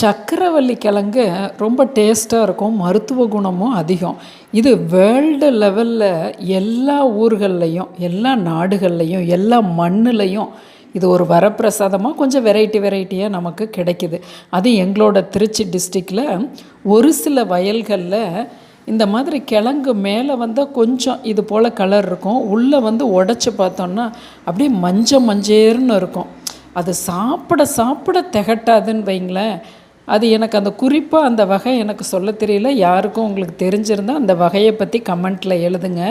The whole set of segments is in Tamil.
சக்கரவள்ளி கிழங்கு ரொம்ப டேஸ்ட்டாக இருக்கும் மருத்துவ குணமும் அதிகம். இது வேர்ல்டு லெவலில் எல்லா ஊர்கள்லேயும் எல்லா நாடுகள்லேயும் எல்லா மண்ணுலேயும் இது ஒரு வரப்பிரசாதமாக கொஞ்சம் வெரைட்டி வெரைட்டியாக நமக்கு கிடைக்கிது. அது எங்களோட திருச்சி டிஸ்ட்ரிக்டில் ஒரு சில வயல்களில் இந்த மாதிரி கிழங்கு மேலே வந்தால் கொஞ்சம் இது போல் கலர் இருக்கும். உள்ளே வந்து உடச்சி பார்த்தோன்னா அப்படியே மஞ்சள் மஞ்சேர்னு இருக்கும். அது சாப்பிட சாப்பிட திகட்டாதுன்னு வைங்களேன். அது எனக்கு அந்த குறிப்பாக அந்த வகை எனக்கு சொல்ல தெரியல. யாருக்கும் உங்களுக்கு தெரிஞ்சிருந்தால் அந்த வகையை பற்றி கமெண்ட்டில் எழுதுங்க.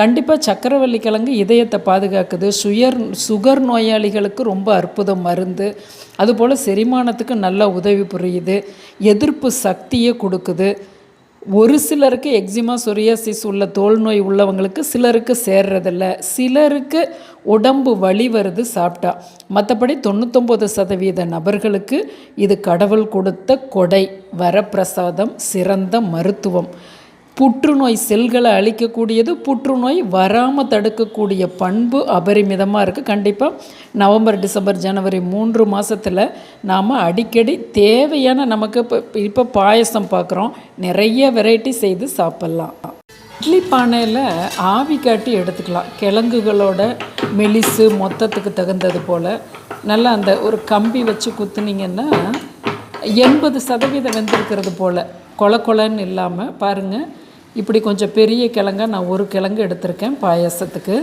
கண்டிப்பாக சக்கரவள்ளி கிழங்கு இதயத்தை பாதுகாக்குது. சுயர் சுகர் நோயாளிகளுக்கு ரொம்ப அற்புதம் மருந்து. அதுபோல் செரிமானத்துக்கு நல்ல உதவி புரியுது. எதிர்ப்பு சக்தியை கொடுக்குது. ஒரு சிலருக்கு எக்ஸிமா சொரியாசிஸ் உள்ள தோல் நோய் உள்ளவங்களுக்கு சிலருக்கு சேர்றதில்ல. சிலருக்கு உடம்பு வலி வருது சாப்பிட்டா. மற்றபடி தொண்ணூத்தொம்பது சதவீத நபர்களுக்கு இது கடவுள் கொடுத்த கொடை. வரப்பிரசாதம் சிறந்த மருத்துவம். புற்றுநோய் செல்களை அழிக்கக்கூடியது புற்றுநோய் வராமல் தடுக்கக்கூடிய பண்பு அபரிமிதமாக இருக்குது கண்டிப்பாக நவம்பர் டிசம்பர் ஜனவரி மூன்று மாதத்தில் நாம் அடிக்கடி தேவையான நமக்கு இப்போ இப்போ பாயசம் பார்க்குறோம் நிறைய வெரைட்டி செய்து சாப்பிட்லாம். இட்லி பானையில் ஆவி காட்டி எடுத்துக்கலாம். கிழங்குகளோட மெலிசு மொத்தத்துக்கு தகுந்தது போல். நல்லா அந்த ஒரு கம்பி வச்சு குத்துனீங்கன்னா எண்பது சதவீதம் வெந்திருக்கிறது போல். கொல கொலன்னு இல்லாமல் பாருங்கள் இப்படி கொஞ்சம் பெரிய கிழங்கா நான் ஒரு கிழங்கு எடுத்திருக்கேன் பாயாசத்துக்கு.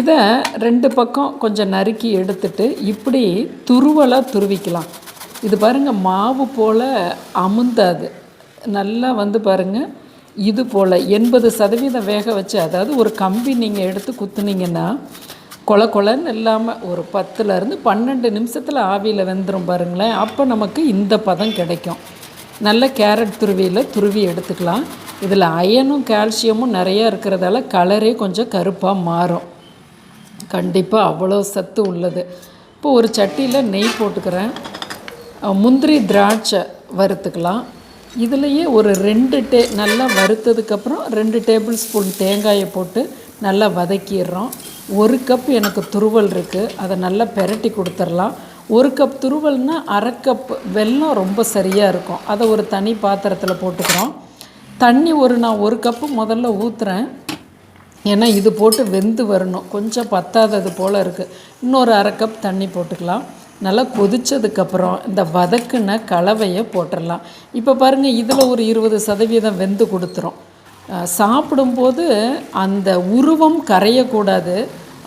இதை ரெண்டு பக்கம் கொஞ்சம் நறுக்கி எடுத்துட்டு இப்படி துருவலாக துருவிக்கலாம். இது பாருங்கள் மாவு போல் அமுந்தாது. நல்லா வந்து பாருங்கள் இது போல் எண்பது சதவீதம் வேக வச்சு அதாவது ஒரு கம்பி நீங்கள் எடுத்து குத்துனீங்கன்னா கொல கொலன்னு இல்லாமல் ஒரு பத்துலேருந்து பன்னெண்டு நிமிஷத்தில் ஆவியில் வெந்துடும் பாருங்களேன். அப்போ நமக்கு இந்த பதம் கிடைக்கும். நல்ல கேரட் துருவியில் துருவி எடுத்துக்கலாம். இதில் அயனும் கால்சியமும் நிறையா இருக்கிறதால கலரே கொஞ்சம் கருப்பாக மாறும். கண்டிப்பாக அவ்வளோ சத்து உள்ளது. இப்போ ஒரு சட்டியில் நெய் போட்டுக்கிறேன். முந்திரி திராட்சை வறுத்துக்கலாம். இதுலேயே ஒரு ரெண்டு டே நல்லா வறுத்ததுக்கப்புறம் ரெண்டு டேபிள் ஸ்பூன் தேங்காயை போட்டு நல்லா வதக்கிடுறோம். ஒரு கப் எனக்கு துருவல் இருக்குது அதை நல்லா பெரட்டி கொடுத்துர்லாம் ஒரு கப் துருவல்னா அரை கப் வெல்லம் ரொம்ப சரியாக இருக்கும். அதை ஒரு தனி பாத்திரத்தில் போட்டுக்கிறோம். தண்ணி ஒரு நான் ஒரு கப்பு முதல்ல ஊற்றுறேன் ஏன்னா இது போட்டு வெந்து வரணும். கொஞ்சம் பத்தாதது போல் இருக்குது இன்னொரு அரை கப் தண்ணி போட்டுக்கலாம். நல்லா கொதித்ததுக்கப்புறம் இந்த வதக்குன கலவையை போட்டுடலாம் இப்போ பாருங்கள் இதில் ஒரு இருபது சதவீதம் வெந்து கொடுத்துரும். சாப்பிடும்போது அந்த உருவம் கரையக்கூடாது.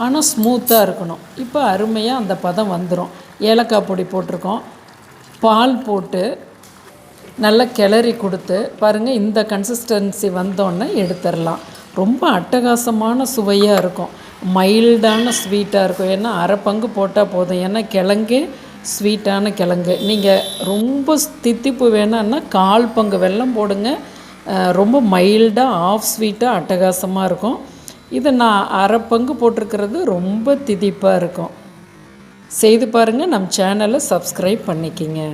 ஆனால் ஸ்மூத்தாக இருக்கணும். இப்போ அருமையாக அந்த பதம் வந்துடும் ஏலக்காய் பொடி போட்டிருக்கோம். பால் போட்டு நல்லா கிளறி கொடுத்து பாருங்கள் இந்த கன்சிஸ்டன்சி வந்தோடனே எடுத்துடலாம் ரொம்ப அட்டகாசமான சுவையாக இருக்கும். மைல்டான ஸ்வீட்டாக இருக்கும். ஏன்னா அரை பங்கு போட்டால் போதும். ஏன்னா கிழங்கு ஸ்வீட்டான கிழங்கு. நீங்கள் ரொம்ப தித்திப்பு வேணான்னா கால் பங்கு வெல்லம் போடுங்க. ரொம்ப மைல்டாக ஆஃப் ஸ்வீட்டாக அட்டகாசமாக இருக்கும். இதை நான் அரை பங்கு போட்டிருக்கிறது ரொம்ப திதிப்பாக இருக்கும். செய்து பாருங்கள் நம் சேனலை சப்ஸ்கிரைப் பண்ணிக்கிங்க.